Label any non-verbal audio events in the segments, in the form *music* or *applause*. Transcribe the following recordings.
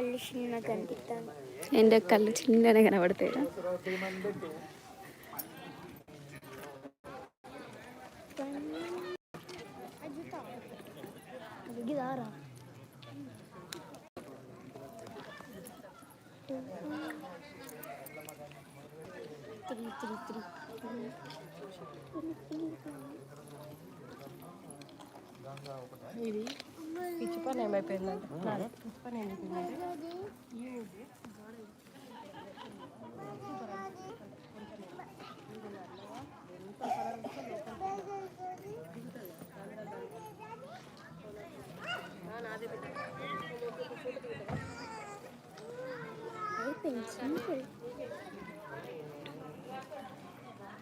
ಕಲ್ಲು ಚಿನ್ನ ಕಂಡಿದ್ದಾನೆ എന്റെ കല്ല് ചിന്തനെ കനപ്പെടുത്തില്ല Maybe. పిచ్చి పని ఏమైపోయిందంటే పిచ్చి పని ఏమైపోయిందంటే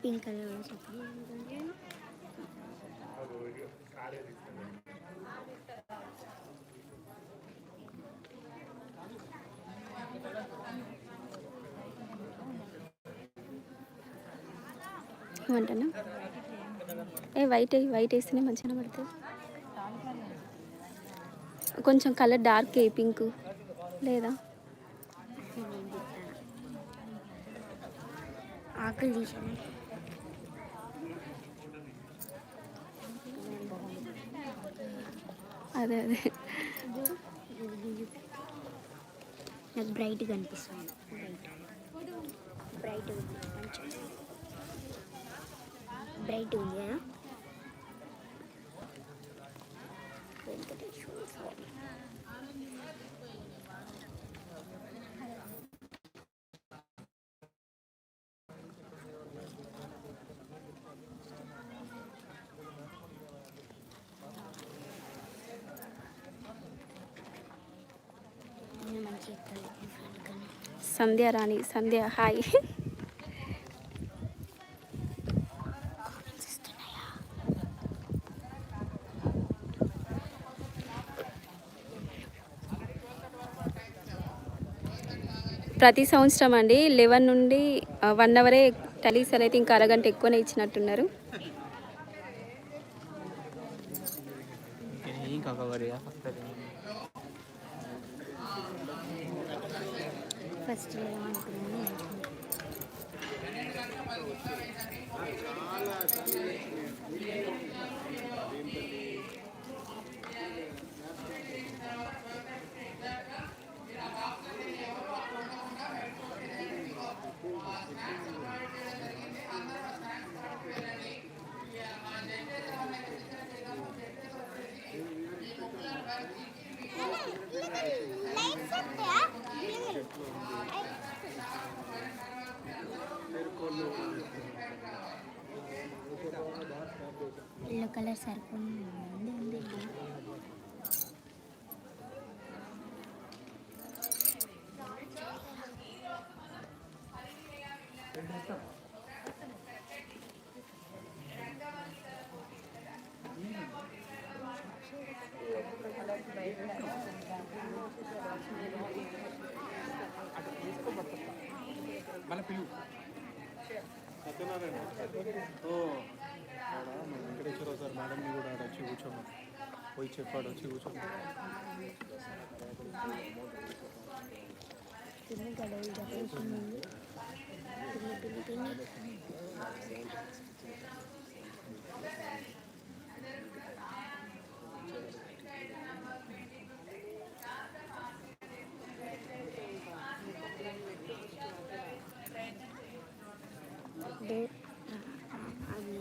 పింక్ కలర్ చెప్పండి ఏమంటానా ఏ వైట్ వైట్ వేస్తేనే మంచిగా పడుతుంది. కొంచెం కలర్ డార్క్ ఏ పింక్ లేదా? ఆకులు తీసాను అదే అదే. నాకు బ్రైట్గా అనిపిస్తుంది. బ్రైట్ బ్రైట్ ఉంది కొంచెం బ్రైట్ ఉంది కదా వెంకటేశ్వర స్వామి నేను మంచిగా ఎక్కాలి కానీ సంధ్య రాణి సంధ్య హాయ్ ప్రతి సంవత్సరం అండి లెవెన్ నుండి వన్ అవరే టలీస్ అనేది ఇంకా అరగంట ఎక్కువనే ఇచ్చినట్టున్నారు ఇంకా కవర్ ఫస్ట్ అనుకున్నాను ఎల్లో సరిపోయింది. ఉంది ఉంది మన పిలువు సత్యనారాయణ ఓ ఆడ మన వెంకటేశ్వర సార్ మేడంని కూడా ఆడ వచ్చి కూర్చోమని పోయి చెప్పాడు వచ్చి కూర్చోమని పిన్ని ఇక్కడ ఈ డెకరేషన్ ఉంది పిన్ని పిన్ని పిన్ని డే- అది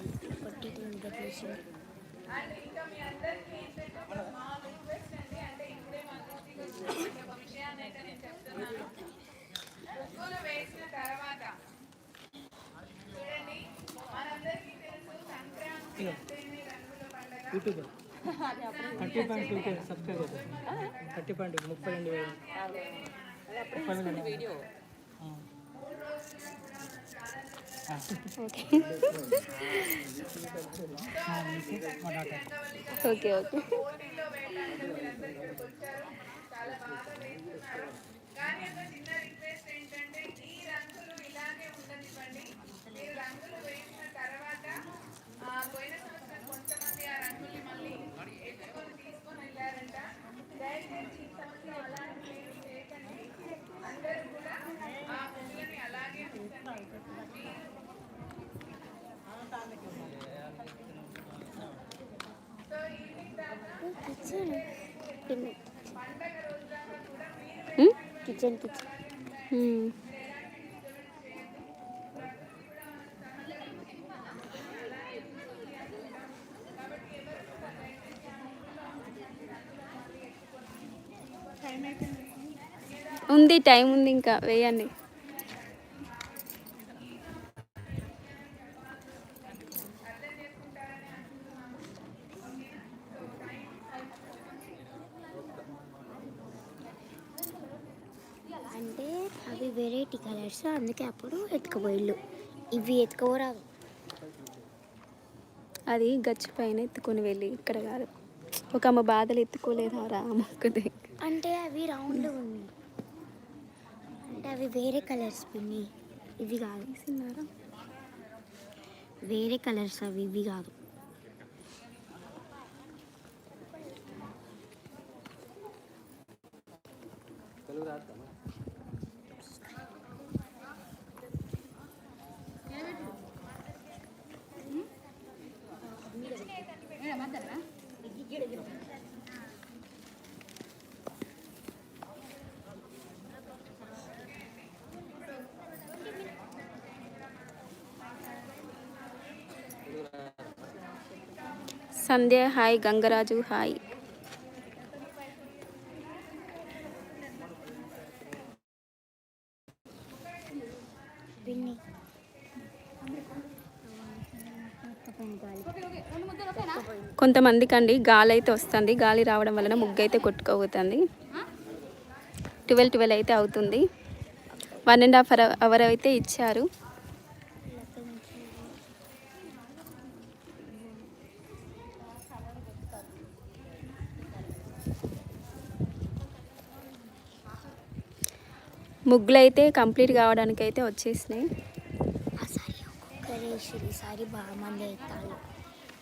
ముగ్గులు వేసిన తర్వాత చూడండి మనందరికీ తెలుసు సంక్రాంతి అంటేనే రంగుల పండుగ YouTube thirty point two K subscriber thirty point ముప్పై రెండు వేలు. వీడియో. మా డాటా ఓకే ఓకే పోటీలో వేయడానికి మీరందరూ ఇక్కడికి వచ్చారు చాలా బాగా వేస్తున్నారు కానీ ఒక చిన్న రిక్వెస్ట్ ఏంటంటే ఈ రంగులు ఇలాగే ఉండనివ్వండి మీరు రంగులు వేసిన తర్వాత ఆ, పోయిన సంవత్సరం కొంతమంది ఆ రంగుల్ని మళ్ళీ ఎత్తుకొని తీసుకొని వెళ్ళారంట దయచేసి ఈ సంవత్సరం అలాంటి మీరు చేయకండి కిచెన్? కిచెన్. ఉంది టైం ఉంది ఇంకా వేయండి అవి వెరైటీ కలర్స్ అందుకే అప్పుడు ఎత్తుకుపోయిళ్ళు ఇవి ఎత్తుకుపోరాదు. అది గచ్చి పైన ఎత్తుకొని వెళ్ళి ఇక్కడ కాదు. ఒక అమ్మ బాధలు ఎత్తుకోలేదు రా మొక్కది అంటే అవి రౌండ్ ఉన్నాయి. అంటే అవి వేరే కలర్స్ పిన్ని. ఇవి కాదు. వేరే కలర్స్ అవి ఇవి కాదు. సంధ్య హాయ్. గంగరాజు హాయ్. కొంతమందికి అండి గాలి అయితే వస్తుంది. గాలి రావడం వలన ముగ్గు అయితే కొట్టుకోబోతుంది. ట్వెల్వ్ ట్వెల్వ్ అయితే అవుతుంది. One and half hour hour అయితే ఇచ్చారు. ముగ్గులు అయితే కంప్లీట్ కావడానికి అయితే వచ్చేసినాయి. ఆ సారి ఒక్కొక్కరు ఈసారి బాగా మంది అవుతారు.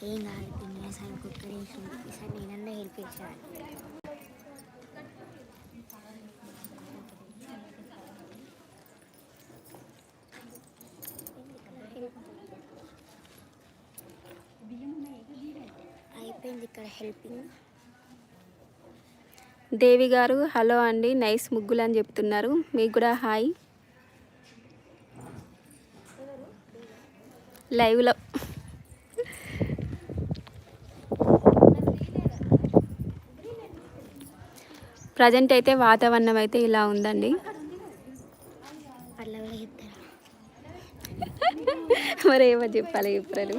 ఏం కాదు పిన్ని ఈసారి ఒక్కొక్కరు ఈసారి నేనన్నా హెల్ప్ చేశాను అయిపోయింది ఇక్కడ హెల్పింగ్. దేవి గారు హలో అండి నైస్ ముగ్గులు అని చెప్తున్నారు. మీకు కూడా హాయ్. లైవ్లో. ప్రజెంట్ అయితే వాతావరణం అయితే ఇలా ఉందండి. *laughs* మరి ఏమో చెప్పాలి చెప్పరు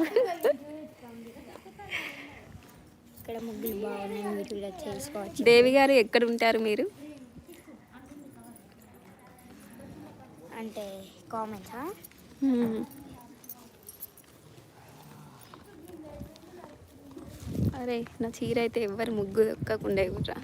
ఇక్కడ ముగ్గులు బాగున్నాయి మీరు కూడా చేసుకోవచ్చు. దేవి గారు ఎక్కడ ఉంటారు మీరు? అంటే కామెంట్సా మ్మ్. అరే నా చీర అయితే ఎవ్వరు ముగ్గు దొక్కకుండా ఇవ్వరా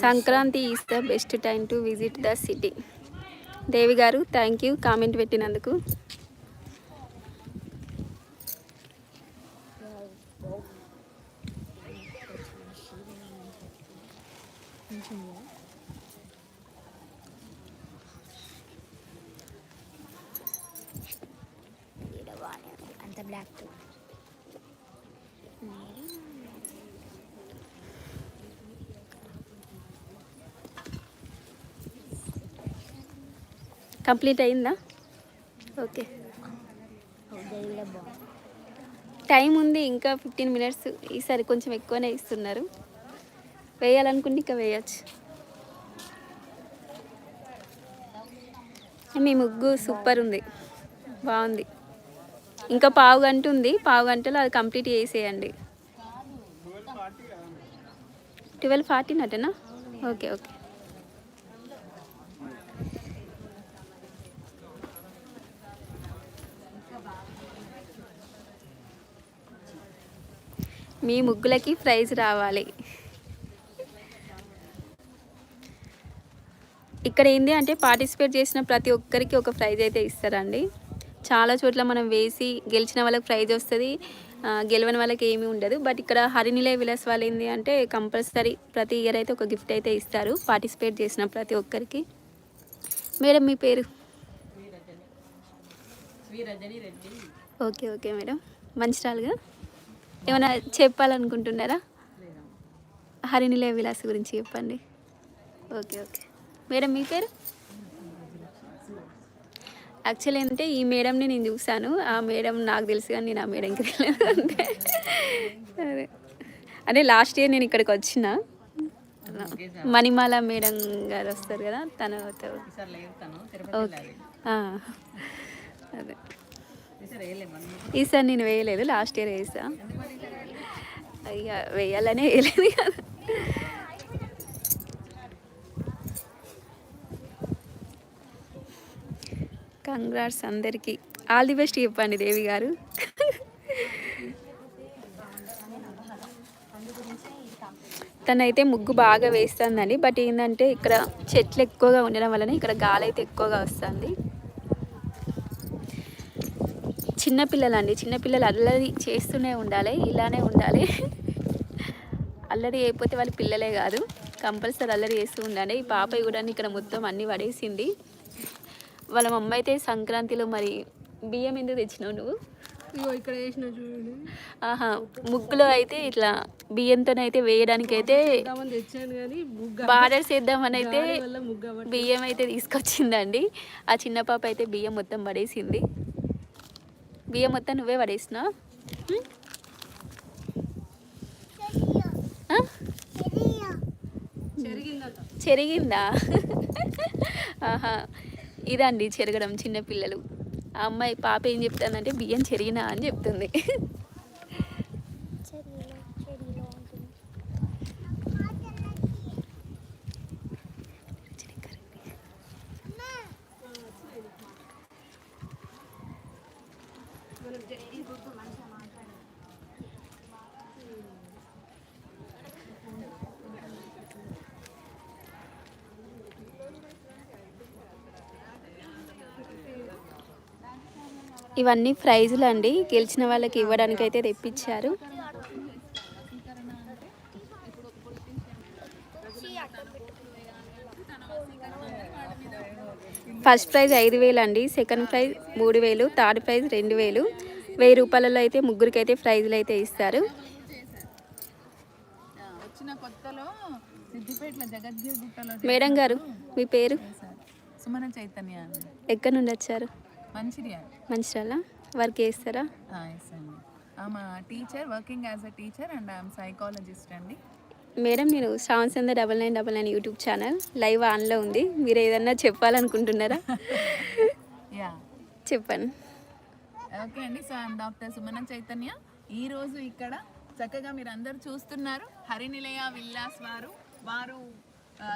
Sankranti is the best time to visit the city Devi గారు థ్యాంక్ యూ కామెంట్ పెట్టినందుకు ఈడ బాగానే ఉంది అంత బ్లాక్ కంప్లీట్ అయిందా? ఓకే. టైం ఉంది ఇంకా ఫిఫ్టీన్ మినిట్స్. ఈసారి కొంచెం ఎక్కువనే ఇస్తున్నారు. వేయాలనుకుంటే ఇంకా వేయచ్చు. మీ ముగ్గు సూపర్ ఉంది. బాగుంది. ఇంకా పావు గంట ఉంది. పావు గంటలో అది కంప్లీట్ చేసేయండి. ట్వెల్వ్ ఫార్టీ అటనా ఓకే ఓకే. మీ ముగ్గులకి ప్రైజ్ రావాలి. ఇక్కడ ఏంటి అంటే పార్టిసిపేట్ చేసిన ప్రతి ఒక్కరికి ఒక ప్రైజ్ అయితే ఇస్తారండి. చాలా చోట్ల మనం వేసి గెలిచిన వాళ్ళకి ప్రైజ్ వస్తుంది గెలవని వాళ్ళకి ఏమీ ఉండదు. బట్ ఇక్కడ హరినిలయ విలాస్ వాళ్ళు ఏంటి అంటే కంపల్సరీ ప్రతి ఇయర్ అయితే ఒక గిఫ్ట్ అయితే ఇస్తారు పార్టిసిపేట్ చేసిన ప్రతి ఒక్కరికి. మేడం మీ పేరు? Okay okay madam. మంచిరాలుగా ఏమైనా చెప్పాలనుకుంటున్నారా? హరినిలయ విలాస్ గురించి చెప్పండి. Okay okay. మేడం మీ పేరు? యాక్చువల్లీ ఏంటంటే ఈ మేడంని నేను చూశాను. ఆ మేడం నాకు తెలుసు కానీ నేను ఆ మేడంకి తెలియదు అంటే అదే. అంటే లాస్ట్ ఇయర్ నేను ఇక్కడికి వచ్చిన. మణిమాల మేడం గారు వస్తారు కదా తనతో ఓకే. అదే. ఈసారి నేను వేయలేదు లాస్ట్ ఇయర్ వేసా. ఇక వేయాలనే వేయలేదు కదా. కంగ్రాట్స్ అందరికీ. ఆల్ ది బెస్ట్ చెప్పండి దేవి గారు. తనైతే ముగ్గు బాగా వేస్తుందండి బట్ ఏంటంటే ఇక్కడ చెట్లు ఎక్కువగా ఉండడం వలన ఇక్కడ గాలి అయితే ఎక్కువగా వస్తుంది. చిన్నపిల్లలండి చిన్నపిల్లలు అల్లరి చేస్తూనే ఉండాలి ఇలానే ఉండాలి. అల్లరి అయిపోతే వాళ్ళు పిల్లలే కాదు. కంపల్సరీ అల్లరి చేస్తూ ఉండాలి ఈ పాప కూడా ఇక్కడ మొత్తం అన్నీ పడేసింది. వాళ్ళ మమ్మ అయితే సంక్రాంతిలో మరి బియ్యం ఎందుకు తెచ్చినావు నువ్వు? ఇక్కడ వేసిన చూడండి. ఆహా ముగ్గులో అయితే ఇట్లా బియ్యంతోనైతే వేయడానికి అయితే బార్డర్స్ వేద్దామని అయితే వల్ల ముగ్గ అవ్వట్లేదు. బియ్యం అయితే తీసుకొచ్చిందండి. ఆ చిన్న పాప అయితే బియ్యం మొత్తం పడేసింది. బియ్యం మొత్తం నువ్వే పడేసినా చెరిగిందా? ఆహా. ఇదండి చెరగడం చిన్నపిల్లలు. ఆ అమ్మాయి పాప ఏం చెప్తానంటే బియ్యం చెరిగినా అని చెప్తుంది. ఇవన్నీ ప్రైజులు అండి. గెలిచిన వాళ్ళకి ఇవ్వడానికి అయితే తెప్పించారు. ఫస్ట్ ప్రైజ్ ఐదు వేలు అండి. సెకండ్ ప్రైజ్ మూడు వేలు. థర్డ్ ప్రైజ్ రెండు వేలు. వెయ్యి రూపాయలలో అయితే ముగ్గురికి అయితే ప్రైజులు అయితే ఇస్తారు. మేడం గారు మీ పేరు? సుమన చైతన్య ఎక్కడి నుండి వచ్చారు? మంచిర్యాల. మంచిర్యాల? వర్క్ చేస్తారా? ఎస్ అండి. ఆమె teacher working as a teacher and I'm psychologist అండి. మేడం నేను Shravan Chandra double nine double nine YouTube channel live ఆన్లో ఉంది. మీరు ఏదన్నా చెప్పాలనుకుంటున్నారా? *laughs* యా చెప్పండి. ఓకే అండి so I'm doctor Sumana Chaitanya. ఈ రోజు ఇక్కడ చక్కగా మీరు అందరూ చూస్తున్నారు హరినిలయ విల్లాస్ వారు. వారు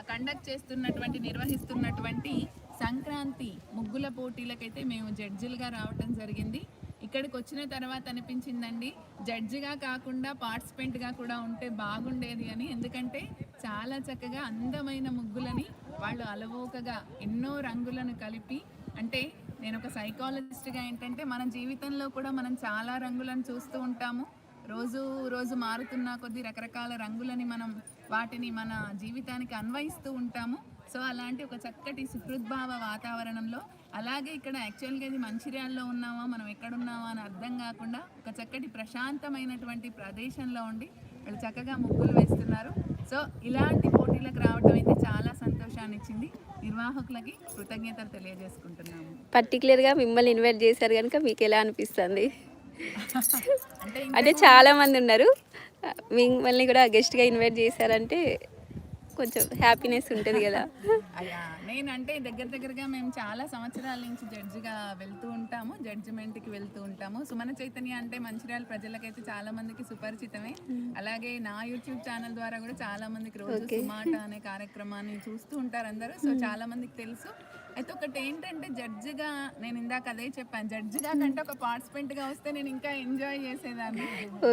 కండక్ట్ చేస్తున్నటువంటి నిర్వహిస్తున్నటువంటి సంక్రాంతి ముగ్గుల పోటీలకైతే మేము జడ్జిలుగా రావటం జరిగింది. ఇక్కడికి వచ్చిన తర్వాత అనిపించిందండి జడ్జిగా కాకుండా పార్టిసిపెంట్గా కూడా ఉంటే బాగుండేది అని. ఎందుకంటే చాలా చక్కగా అందమైన ముగ్గులని వాళ్ళు అలవోకగా ఎన్నో రంగులను కలిపి అంటే నేను ఒక సైకాలజిస్ట్గా ఏంటంటే మన జీవితంలో కూడా మనం చాలా రంగులను చూస్తూ ఉంటాము. రోజు రోజు మారుతున్న కొద్ది రకరకాల రంగులని మనం వాటిని మన జీవితానికి అన్వయిస్తూ ఉంటాము. సో అలాంటి ఒక చక్కటి సుహృద్భావ వాతావరణంలో అలాగే ఇక్కడ యాక్చువల్గా ఇది మంచిర్యాలలో ఉన్నామా మనం ఎక్కడున్నామా అని అర్థం కాకుండా ఒక చక్కటి ప్రశాంతమైనటువంటి ప్రదేశంలో ఉండి వాళ్ళు చక్కగా ముగ్గులు వేస్తున్నారు. సో ఇలాంటి పోటీలకు రావడం అయితే చాలా సంతోషాన్ని ఇచ్చింది నిర్వాహకులకి కృతజ్ఞతలు తెలియజేసుకుంటున్నాము. పర్టికులర్గా మిమ్మల్ని ఇన్వైట్ చేశారు కనుక మీకు ఎలా అనిపిస్తుంది? *laughs* అంటే చాలా మంది ఉన్నారు. మిమ్మల్ని కూడా గెస్ట్గా ఇన్వైట్ చేశారంటే కొంచెం హ్యాపీనెస్ ఉంటుంది కదా. అయ్యా నేనంటే దగ్గర దగ్గరగా మేము చాలా సంవత్సరాల నుంచి జడ్జిగా వెళ్తూ ఉంటాము జడ్జిమెంట్కి వెళ్తూ ఉంటాము. సుమన చైతన్య అంటే మంచిర్యాల ప్రజలకైతే చాలా మందికి సుపరిచితమే. అలాగే నా యూట్యూబ్ ఛానల్ ద్వారా కూడా చాలా మందికి రోజు సుమాట అనే కార్యక్రమాన్ని చూస్తూ ఉంటారు అందరూ. సో చాలా మందికి తెలుసు. అయితే ఒకటి ఏంటంటే జడ్జిగా నేను ఇందాక అదే చెప్పాను. జడ్జిగా కంటే ఒక పార్టిసిపెంట్గా వస్తే నేను ఇంకా ఎంజాయ్ చేసేదాన్ని.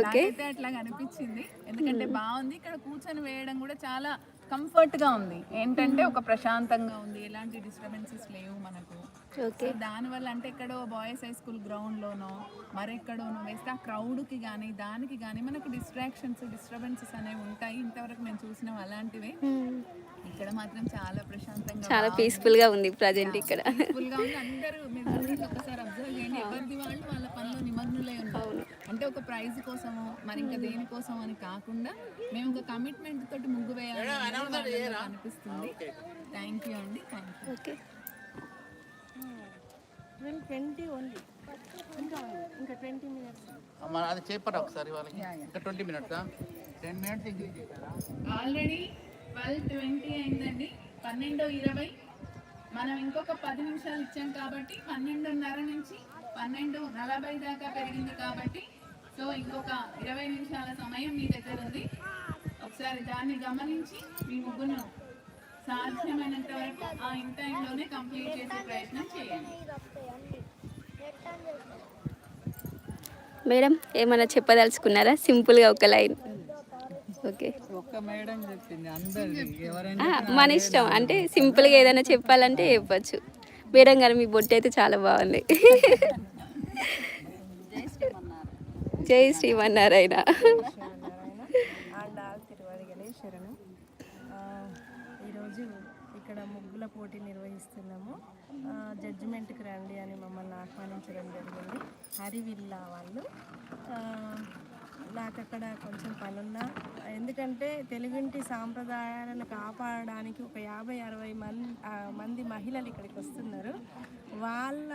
నాకైతే అట్లా అనిపించింది. ఎందుకంటే బాగుంది. ఇక్కడ కూర్చొని వేయడం కూడా చాలా కంఫర్ట్గా ఉంది. ఏంటంటే ఒక ప్రశాంతంగా ఉంది. ఎలాంటి డిస్టర్బెన్సెస్ లేవు మనకు. ఓకే. దానివల్ల అంటే ఎక్కడో బాయ్స్ హై స్కూల్ గ్రౌండ్లోనో మరెక్కడోనో వేస్తే ఆ క్రౌడ్కి కానీ దానికి కానీ మనకి డిస్ట్రాక్షన్స్ డిస్టర్బెన్సెస్ అనేవి ఉంటాయి. ఇంతవరకు నేను చూసినవి అలాంటివే. ఇక్కడ మాత్రం చాలా ప్రశాంతంగా చాలా పీస్ఫుల్గా ఉంది ప్రజెంట్ ఇక్కడ. పీస్ఫుల్గా ఉంది. అందరూ మీరు ఒకసారి ఎవరిది వాళ్ళు వాళ్ళ పనిలో నిమగ్నులై ఉన్నారు. అంటే ఒక ప్రైజ్ కోసము మరి ఇంకా దేనికోసం అని కాకుండా మేము ఒక కమిట్మెంట్ తోటి ముగ్గు వేయాలి అనిపిస్తుంది. థ్యాంక్ యూ అండి thank you okay. Twenty only. ఇంకా ఉంది. ఇంకా ట్వంటీ మినిట్స్. మన అది చెప్పరా ఒకసారి వాళ్ళకి? ఇంకా twenty minutes ten minutes increase చేశారా ఆల్రెడీ ట్వెల్వ్ ట్వంటీ అయిందండి. పన్నెండు ఇరవై. మనం ఇంకొక పది నిమిషాలు ఇచ్చాం కాబట్టి పన్నెండున్నర నుంచి పన్నెండు నలభై దాకా పెరిగింది కాబట్టి సో ఇంకొక ఇరవై నిమిషాల సమయం మీ దగ్గర ఉంది. ఒకసారి దాన్ని గమనించి మీ ముగ్గును సాధ్యమైనంత వరకు ఆ ఇన్ టైంలోనే కంప్లీట్ చేసే ప్రయత్నం చేయండి. మేడం ఏమైనా చెప్పదలుచుకున్నారా? సింపుల్గా ఒక లైన్. ఓకే. ఒక్క మేడం చెప్పింది అందరిది ఎవరైనా ఆ, మన ఇష్టం. అంటే సింపుల్గా ఏదైనా చెప్పాలంటే చెప్పచ్చు. మేడం గారు మీ బొట్టు అయితే చాలా బాగుంది. జై శ్రీమన్నారాయణ. ఆ, ఈరోజు ఇక్కడ ముగ్గుల పోటీ నిర్వహిస్తున్నాము. జడ్జిమెంట్కి రండి అని మమ్మల్ని ఆహ్వానించడం జరిగింది. హరివిల్లా వాళ్ళు. నాకు అక్కడ కొంచెం పనున్నా. ఎందుకంటే తెలుగింటి సాంప్రదాయాలను కాపాడడానికి ఒక యాభై అరవై మంది మంది మహిళలు ఇక్కడికి వస్తున్నారు. వాళ్ళ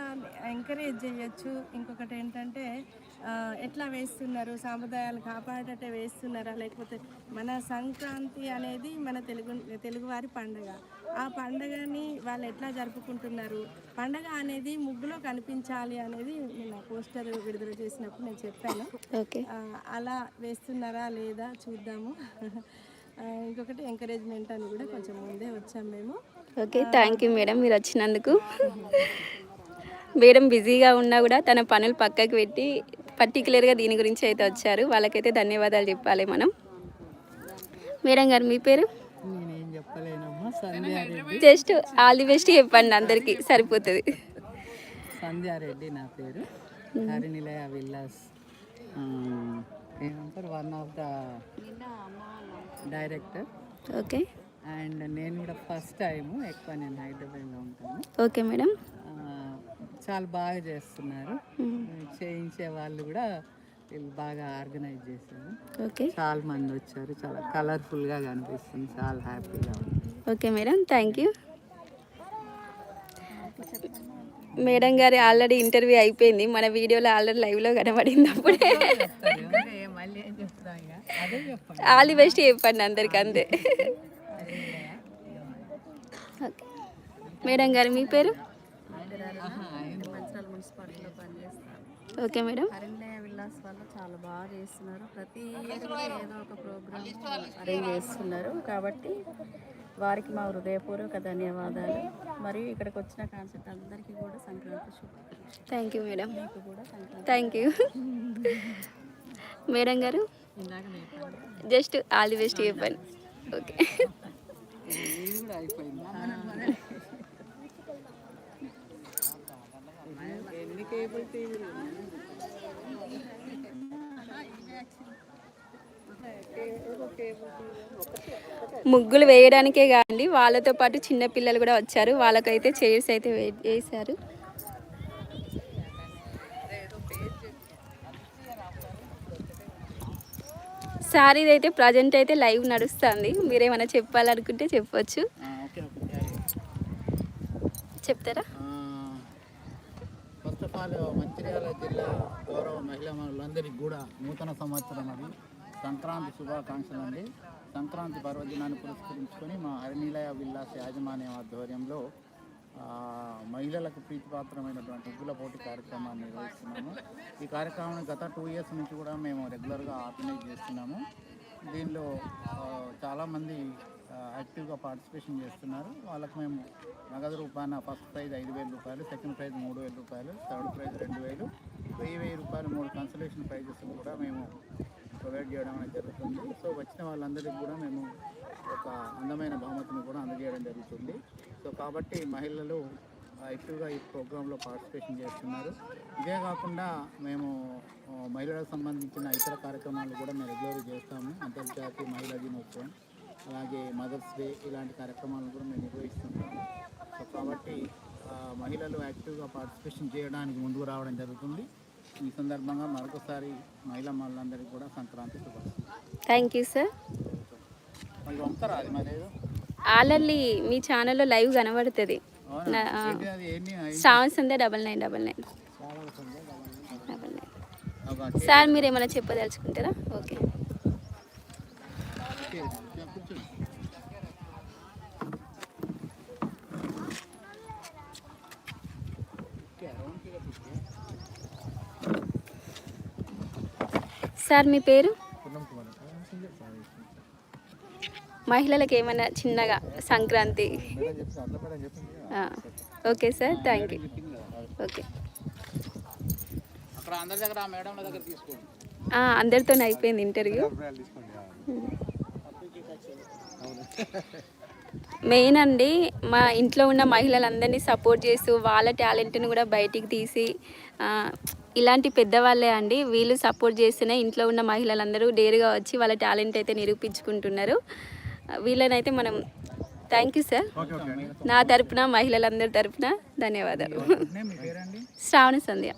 ఎంకరేజ్ చేయొచ్చు. ఇంకొకటి ఏంటంటే ఎట్లా వేస్తున్నారు? సాంప్రదాయాలు కాపాడేటట్టే వేస్తున్నారా? లేకపోతే మన సంక్రాంతి అనేది మన తెలుగు తెలుగువారి పండగ. ఆ పండగని వాళ్ళు ఎట్లా జరుపుకుంటున్నారు? పండగ అనేది ముగ్గులో కనిపించాలి అనేది నేను పోస్టర్ విడుదల చేసినప్పుడు నేను చెప్పాను. అలా వేస్తున్నారా లేదా చూద్దాము. ఇంకొకటి ఎంకరేజ్మెంట్ అని కూడా కొంచెం ముందే వచ్చాం మేము. ఓకే థ్యాంక్ యూ మేడం మీరు వచ్చినందుకు. *laughs* మేడం బిజీగా ఉన్నా కూడా తన పనులు పక్కకి పెట్టి పర్టికులర్గా దీని గురించి అయితే వచ్చారు. వాళ్ళకైతే ధన్యవాదాలు చెప్పాలి మనం. మేడం గారు మీ పేరు? జస్ట్ ఆల్ ది బెస్ట్ చెప్పండి అందరికీ సరిపోతుంది. సంధ్యారెడ్డి నా పేరు. హరినిలయ విల్లాస్. ఏమంటారు one of the director okay. And నేను కూడా ఫస్ట్ టైము ఎక్కువ నేను హైదరాబాద్లో ఉంటాను. Okay madam. చాలా బాగా చేస్తున్నారు. చేయించే వాళ్ళు కూడా వీళ్ళు బాగా ఆర్గనైజ్ చేశారు. ఓకే. చాలా మంది వచ్చారు. చాలా కలర్ఫుల్గా కనిపిస్తుంది. చాలా హ్యాపీగా ఉంది. Okay madam thank you madam గారి ఆల్రెడీ ఇంటర్వ్యూ అయిపోయింది. మన వీడియోలో ఆల్రెడీ లైవ్లో కనబడింది అప్పుడే. ఆల్ ది బెస్ట్ చెప్పండి అందరికి అంతే. మేడం గారు మీ పేరు? Okay madam. హరిణయ విల్లాస్ వాళ్ళు చాలా బాగా చేస్తున్నారు. ప్రతి ఏదో ఒక ప్రోగ్రామ్ అరేంజ్ చేస్తున్నారు. కాబట్టి వారికి మా హృదయపూర్వక ధన్యవాదాలు. మరియు ఇక్కడికి వచ్చిన కాన్సెప్ట్ అందరికీ కూడా సంక్రాంతి శుభాకాంక్షలు. Thank you madam. మీకు కూడా సంక్రాంతి థ్యాంక్ యూ మేడం గారు? జస్ట్ ఆల్ ది బెస్ట్ చెప్పండి. ఓకే. ఇది కేబుల్ టీవీలు ముగ్గులు వేయడానికే కాండి వాళ్ళతో పాటు చిన్న పిల్లలు కూడా వచ్చారు. వాళ్ళకైతే చైర్స్ అయితే వే- వేశారు. సార్ ఇదైతే ప్రజెంట్ అయితే లైవ్ నడుస్తుంది. మీరేమైనా చెప్పాలనుకుంటే చెప్పొచ్చు. చెప్తారా? ఫస్ట్ ఆఫ్ ఆల్ మంచిర్యాల జిల్లా గౌరవ మహిళా మనులందరికీ కూడా నూతన సంవత్సరం అది. సంక్రాంతి శుభాకాంక్షలు అండి సంక్రాంతి పర్వదినాన్ని పురస్కరించుకొని మా హరినీలయ విల్లాస్ యాజమాన్యం ఆధ్వర్యంలో మహిళలకు ప్రీతిపాత్రమైనటువంటి ముగ్గుల పోటీ కార్యక్రమాన్ని నిర్వహిస్తున్నాము. ఈ కార్యక్రమాన్ని గత టూ ఇయర్స్ నుంచి కూడా మేము రెగ్యులర్గా ఆర్గనైజ్ చేస్తున్నాము. దీనిలో చాలామంది యాక్టివ్గా పార్టిసిపేషన్ చేస్తున్నారు. వాళ్ళకు మేము నగదు రూపాన ఫస్ట్ ప్రైజ్ ఐదు వేల రూపాయలు సెకండ్ ప్రైజ్ మూడు వేల రూపాయలు థర్డ్ ప్రైజ్ రెండు వేలు వెయ్యి వెయ్యి రూపాయలు మూడు కన్సలేషన్ ప్రైజెస్ కూడా మేము ప్రొవైడ్ చేయడం అనేది జరుగుతుంది. సో వచ్చిన వాళ్ళందరికీ కూడా మేము ఒక అందమైన బహుమతిని కూడా అందజేయడం జరుగుతుంది. సో కాబట్టి మహిళలు యాక్టివ్గా ఈ ప్రోగ్రాంలో పార్టిసిపేషన్ చేస్తున్నారు. ఇదే కాకుండా మేము మహిళలకు సంబంధించిన ఇతర కార్యక్రమాలు కూడా మేము రెగ్యులర్ చేస్తాము. అంతర్జాతీయ మహిళా దినోత్సవం. అలాగే మదర్స్ డే ఇలాంటి కార్యక్రమాలను కూడా మేము నిర్వహిస్తుంటాము సో కాబట్టి మహిళలు యాక్టివ్గా పార్టిసిపేషన్ చేయడానికి ముందుకు రావడం జరుగుతుంది. ఈ సందర్భంగా మరొకసారి మహిళా మహిళలందరికీ కూడా సంక్రాంతి థ్యాంక్ యూ సార్ మళ్ళీ పంపుతారా అది మరి ఏదో? ఆలల్లి మీ ఛానల్లో లైవ్ కనబడుతుంది. అవునా? నా- ఆ. ఏంటి అది? ఏంటి? శ్రావణ సందే double nine double nine sir మీరు ఏమైనా చెప్పదలుచుకుంటారా? ఓకే సార్ మీ పేరు? మహిళలకు ఏమైనా చిన్నగా Sankranti? Okay sir thank you. Okay. అందరితో అయిపోయింది ఇంటర్వ్యూ. *laughs* మెయిన్ అండి మా ఇంట్లో ఉన్న మహిళలందరినీ సపోర్ట్ చేస్తూ వాళ్ళ టాలెంట్ని కూడా బయటికి తీసి ఇలాంటి పెద్దవాళ్ళే అండి. వీళ్ళు సపోర్ట్ చేస్తేనే ఇంట్లో ఉన్న మహిళలందరూ డేరుగా వచ్చి వాళ్ళ టాలెంట్ అయితే నిరూపించుకుంటున్నారు. వీళ్ళనైతే మనం థ్యాంక్ యూ సార్. నా తరపున మహిళలందరి తరపున ధన్యవాదాలు. శ్రావణ సంధ్య.